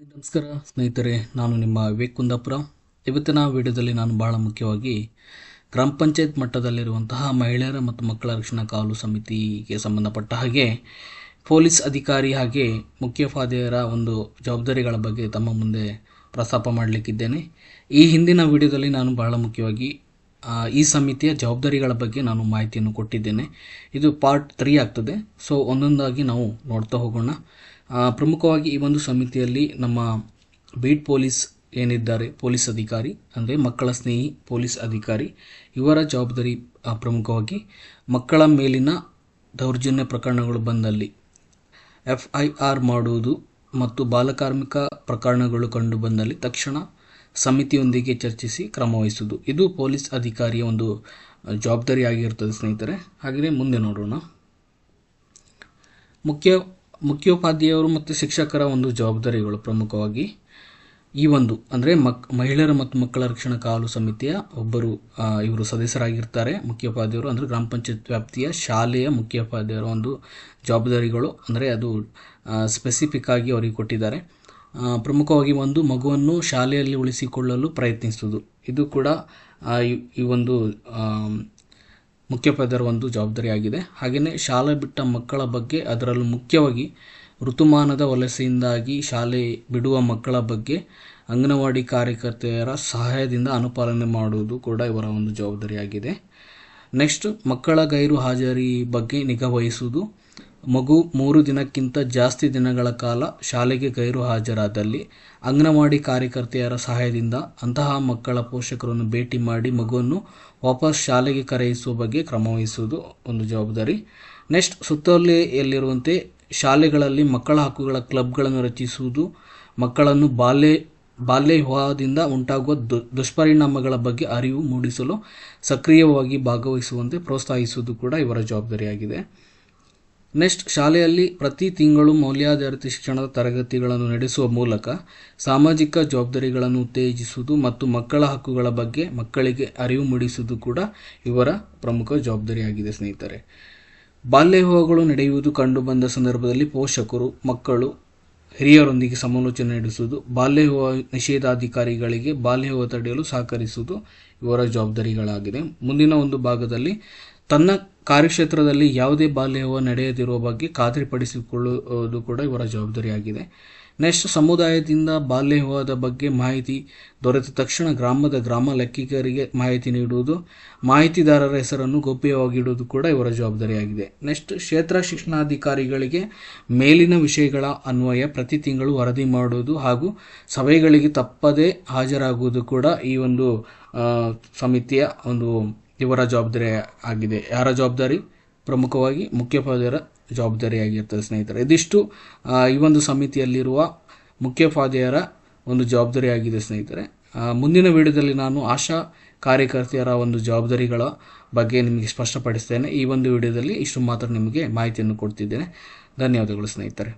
ನಮಸ್ಕಾರ ಸ್ನೇಹಿತರೆ. ನಾನು ನಿಮ್ಮ ವಿವೇಕ್ ಕುಂದಾಪುರ ಇವತ್ತಿನ ವಿಡಿಯೋದಲ್ಲಿ ನಾನು ಬಹಳ ಮುಖ್ಯವಾಗಿ ಗ್ರಾಮ ಪಂಚಾಯತ್ ಮಟ್ಟದಲ್ಲಿರುವಂತಹ ಮಹಿಳೆಯರ ಮತ್ತು ಮಕ್ಕಳ ರಕ್ಷಣಾ ಕಾವಲು ಸಮಿತಿಗೆ ಸಂಬಂಧಪಟ್ಟ ಹಾಗೆ ಪೊಲೀಸ್ ಅಧಿಕಾರಿ ಹಾಗೆ ಮುಖ್ಯೋಪಾಧ್ಯಾಯರ ಒಂದು ಜವಾಬ್ದಾರಿಗಳ ಬಗ್ಗೆ ತಮ್ಮ ಮುಂದೆ ಪ್ರಸ್ತಾಪ ಮಾಡಲಿಕ್ಕಿದ್ದೇನೆ. ಈ ಹಿಂದಿನ ವಿಡಿಯೋದಲ್ಲಿ ನಾನು ಬಹಳ ಮುಖ್ಯವಾಗಿ ಈ ಸಮಿತಿಯ ಜವಾಬ್ದಾರಿಗಳ ಬಗ್ಗೆ ನಾನು ಮಾಹಿತಿಯನ್ನು ಕೊಟ್ಟಿದ್ದೇನೆ. ಇದು ಪಾರ್ಟ್ ತ್ರೀ ಆಗ್ತದೆ. ಸೊ ಒಂದೊಂದಾಗಿ ನಾವು ನೋಡ್ತಾ ಹೋಗೋಣ. ಪ್ರಮುಖವಾಗಿ ಈ ಒಂದು ಸಮಿತಿಯಲ್ಲಿ ನಮ್ಮ ಬೀಟ್ ಪೊಲೀಸ್ ಏನಿದ್ದಾರೆ, ಪೊಲೀಸ್ ಅಧಿಕಾರಿ, ಅಂದರೆ ಮಕ್ಕಳ ಸ್ನೇಹಿ ಪೊಲೀಸ್ ಅಧಿಕಾರಿ, ಇವರ ಜವಾಬ್ದಾರಿ ಪ್ರಮುಖವಾಗಿ ಮಕ್ಕಳ ಮೇಲಿನ ದೌರ್ಜನ್ಯ ಪ್ರಕರಣಗಳು ಬಂದಲ್ಲಿ ಎಫ್ ಐ ಆರ್ ಮಾಡುವುದು ಮತ್ತು ಬಾಲಕಾರ್ಮಿಕ ಪ್ರಕರಣಗಳು ಕಂಡು ಬಂದಲ್ಲಿ ತಕ್ಷಣ ಸಮಿತಿಯೊಂದಿಗೆ ಚರ್ಚಿಸಿ ಕ್ರಮವಹಿಸುವುದು ಇದು ಪೊಲೀಸ್ ಅಧಿಕಾರಿಯ ಒಂದು ಜವಾಬ್ದಾರಿ ಆಗಿರ್ತದೆ ಸ್ನೇಹಿತರೆ. ಹಾಗೆಯೇ ಮುಂದೆ ನೋಡೋಣ. ಮುಖ್ಯ ಮುಖ್ಯೋಪಾಧ್ಯಾಯರು ಮತ್ತು ಶಿಕ್ಷಕರ ಒಂದು ಜವಾಬ್ದಾರಿಗಳು ಪ್ರಮುಖವಾಗಿ ಈ ಒಂದು, ಅಂದರೆ ಮಕ್, ಮಹಿಳೆಯರ ಮತ್ತು ಮಕ್ಕಳ ರಕ್ಷಣಾ ಕಾವಲು ಸಮಿತಿಯ ಒಬ್ಬರು ಇವರು ಸದಸ್ಯರಾಗಿರ್ತಾರೆ. ಮುಖ್ಯೋಪಾಧ್ಯಾಯರು ಅಂದರೆ ಗ್ರಾಮ ಪಂಚಾಯತ್ ವ್ಯಾಪ್ತಿಯ ಶಾಲೆಯ ಮುಖ್ಯೋಪಾಧ್ಯಾಯರ ಒಂದು ಜವಾಬ್ದಾರಿಗಳು, ಅಂದರೆ ಅದು ಸ್ಪೆಸಿಫಿಕ್ ಆಗಿ ಅವರಿಗೆ ಕೊಟ್ಟಿದ್ದಾರೆ. ಪ್ರಮುಖವಾಗಿ ಒಂದು ಮಗುವನ್ನು ಶಾಲೆಯಲ್ಲಿ ಉಳಿಸಿಕೊಳ್ಳಲು ಪ್ರಯತ್ನಿಸುವುದು. ಇದು ಕೂಡ ಈ- ಒಂದು ಮುಖ್ಯೋಪಾಧ್ಯಾಯರ ಒಂದು ಜವಾಬ್ದಾರಿಯಾಗಿದೆ. ಹಾಗೆಯೇ ಶಾಲೆ ಬಿಟ್ಟ ಮಕ್ಕಳ ಬಗ್ಗೆ ಅದರಲ್ಲೂ ಮುಖ್ಯವಾಗಿ ಋತುಮಾನದ ವಲಸೆಯಿಂದಾಗಿ ಶಾಲೆ ಬಿಡುವ ಮಕ್ಕಳ ಬಗ್ಗೆ ಅಂಗನವಾಡಿ ಕಾರ್ಯಕರ್ತೆಯರ ಸಹಾಯದಿಂದ ಅನುಪಾಲನೆ ಮಾಡುವುದು ಕೂಡ ಇವರ ಒಂದು ಜವಾಬ್ದಾರಿಯಾಗಿದೆ. ನೆಕ್ಸ್ಟ್ ಮಕ್ಕಳ ಗೈರು ಹಾಜರಿ ಬಗ್ಗೆ ನಿಗಾ ವಹಿಸುವುದು. ಮಗು ಮೂರು ದಿನಕ್ಕಿಂತ ಜಾಸ್ತಿ ದಿನಗಳ ಕಾಲ ಶಾಲೆಗೆ ಗೈರು ಹಾಜರಾದಲ್ಲಿ ಅಂಗನವಾಡಿ ಕಾರ್ಯಕರ್ತೆಯರ ಸಹಾಯದಿಂದ ಅಂತಹ ಮಕ್ಕಳ ಪೋಷಕರನ್ನು ಭೇಟಿ ಮಾಡಿ ಮಗುವನ್ನು ವಾಪಸ್ ಶಾಲೆಗೆ ಕರೆಯಿಸುವ ಬಗ್ಗೆ ಕ್ರಮವಹಿಸುವುದು ಒಂದು ಜವಾಬ್ದಾರಿ. ನೆಕ್ಸ್ಟ್, ಸುತ್ತಲೆಯಲ್ಲಿರುವಂತೆ ಶಾಲೆಗಳಲ್ಲಿ ಮಕ್ಕಳ ಹಕ್ಕುಗಳ ಕ್ಲಬ್ಗಳನ್ನು ರಚಿಸುವುದು, ಮಕ್ಕಳನ್ನು ಬಾಲ್ಯ ಬಾಲ್ಯ ವಿವಾಹದಿಂದ ಉಂಟಾಗುವ ದುಷ್ಪರಿಣಾಮಗಳ ಬಗ್ಗೆ ಅರಿವು ಮೂಡಿಸಲು ಸಕ್ರಿಯವಾಗಿ ಭಾಗವಹಿಸುವಂತೆ ಪ್ರೋತ್ಸಾಹಿಸುವುದು ಕೂಡ ಇವರ ಜವಾಬ್ದಾರಿಯಾಗಿದೆ. ನೆಕ್ಸ್ಟ್ ಶಾಲೆಯಲ್ಲಿ ಪ್ರತಿ ತಿಂಗಳು ಮೌಲ್ಯಾಧಾರಿತ ಶಿಕ್ಷಣದ ತರಗತಿಗಳನ್ನು ನಡೆಸುವ ಮೂಲಕ ಸಾಮಾಜಿಕ ಜವಾಬ್ದಾರಿಗಳನ್ನು ಉತ್ತೇಜಿಸುವುದು ಮತ್ತು ಮಕ್ಕಳ ಹಕ್ಕುಗಳ ಬಗ್ಗೆ ಮಕ್ಕಳಿಗೆ ಅರಿವು ಮೂಡಿಸುವುದು ಕೂಡ ಇವರ ಪ್ರಮುಖ ಜವಾಬ್ದಾರಿಯಾಗಿದೆ, ಸ್ನೇಹಿತರೆ. ಬಾಲ್ಯ ವಿವಾಹಗಳು ನಡೆಯುವುದು ಕಂಡುಬಂದ ಸಂದರ್ಭದಲ್ಲಿ ಪೋಷಕರು, ಮಕ್ಕಳು, ಹಿರಿಯರೊಂದಿಗೆ ಸಮಾಲೋಚನೆ ನಡೆಸುವುದು ಬಾಲ್ಯ ವಿವಾಹ ನಿಷೇಧಾಧಿಕಾರಿಗಳಿಗೆ ಬಾಲ್ಯ ವಿವಾಹ ತಡೆಯಲು ಸಹಕರಿಸುವುದು ಇವರ ಜವಾಬ್ದಾರಿಗಳಾಗಿದೆ. ಮುಂದಿನ ಒಂದು ಭಾಗದಲ್ಲಿ ತನ್ನ ಕಾರ್ಯಕ್ಷೇತ್ರದಲ್ಲಿ ಯಾವುದೇ ಬಾಲ್ಯ ವಿವಾಹ ನಡೆಯದಿರುವ ಬಗ್ಗೆ ಖಾತ್ರಿಪಡಿಸಿಕೊಳ್ಳುವುದು ಕೂಡ ಇವರ ಜವಾಬ್ದಾರಿಯಾಗಿದೆ. ನೆಕ್ಸ್ಟ್, ಸಮುದಾಯದಿಂದ ಬಾಲ್ಯ ವಿವಾಹದ ಬಗ್ಗೆ ಮಾಹಿತಿ ದೊರೆತ ತಕ್ಷಣ ಗ್ರಾಮದ ಗ್ರಾಮ ಲೆಕ್ಕಿಗರಿಗೆ ಮಾಹಿತಿ ನೀಡುವುದು, ಮಾಹಿತಿದಾರರ ಹೆಸರನ್ನು ಗೌಪ್ಯವಾಗಿಡುವುದು ಕೂಡ ಇವರ ಜವಾಬ್ದಾರಿಯಾಗಿದೆ. ನೆಕ್ಸ್ಟ್, ಕ್ಷೇತ್ರ ಶಿಕ್ಷಣಾಧಿಕಾರಿಗಳಿಗೆ ಮೇಲಿನ ವಿಷಯಗಳ ಅನ್ವಯ ಪ್ರತಿ ತಿಂಗಳು ವರದಿ ಮಾಡುವುದು ಹಾಗೂ ಸಭೆಗಳಿಗೆ ತಪ್ಪದೇ ಹಾಜರಾಗುವುದು ಕೂಡ ಈ ಒಂದು ಸಮಿತಿಯ ಒಂದು ಇವರ ಜವಾಬ್ದಾರಿ ಆಗಿದೆ. ಯಾರ ಜವಾಬ್ದಾರಿ? ಪ್ರಮುಖವಾಗಿ ಮುಖ್ಯೋಪಾಧ್ಯಾಯರ ಜವಾಬ್ದಾರಿಯಾಗಿರ್ತದೆ ಸ್ನೇಹಿತರೆ. ಇದಿಷ್ಟು ಈ ಒಂದು ಸಮಿತಿಯಲ್ಲಿರುವ ಮುಖ್ಯೋಪಾಧ್ಯಾಯರ ಒಂದು ಜವಾಬ್ದಾರಿಯಾಗಿದೆ ಸ್ನೇಹಿತರೆ. ಮುಂದಿನ ವಿಡಿಯೋದಲ್ಲಿ ನಾನು ಆಶಾ ಕಾರ್ಯಕರ್ತೆಯರ ಒಂದು ಜವಾಬ್ದಾರಿಗಳ ಬಗ್ಗೆ ನಿಮಗೆ ಸ್ಪಷ್ಟಪಡಿಸ್ತೇನೆ. ಈ ಒಂದು ವಿಡಿಯೋದಲ್ಲಿ ಇಷ್ಟು ಮಾತ್ರ ನಿಮಗೆ ಮಾಹಿತಿಯನ್ನು ಕೊಡ್ತಿದ್ದೇನೆ. ಧನ್ಯವಾದಗಳು ಸ್ನೇಹಿತರೆ.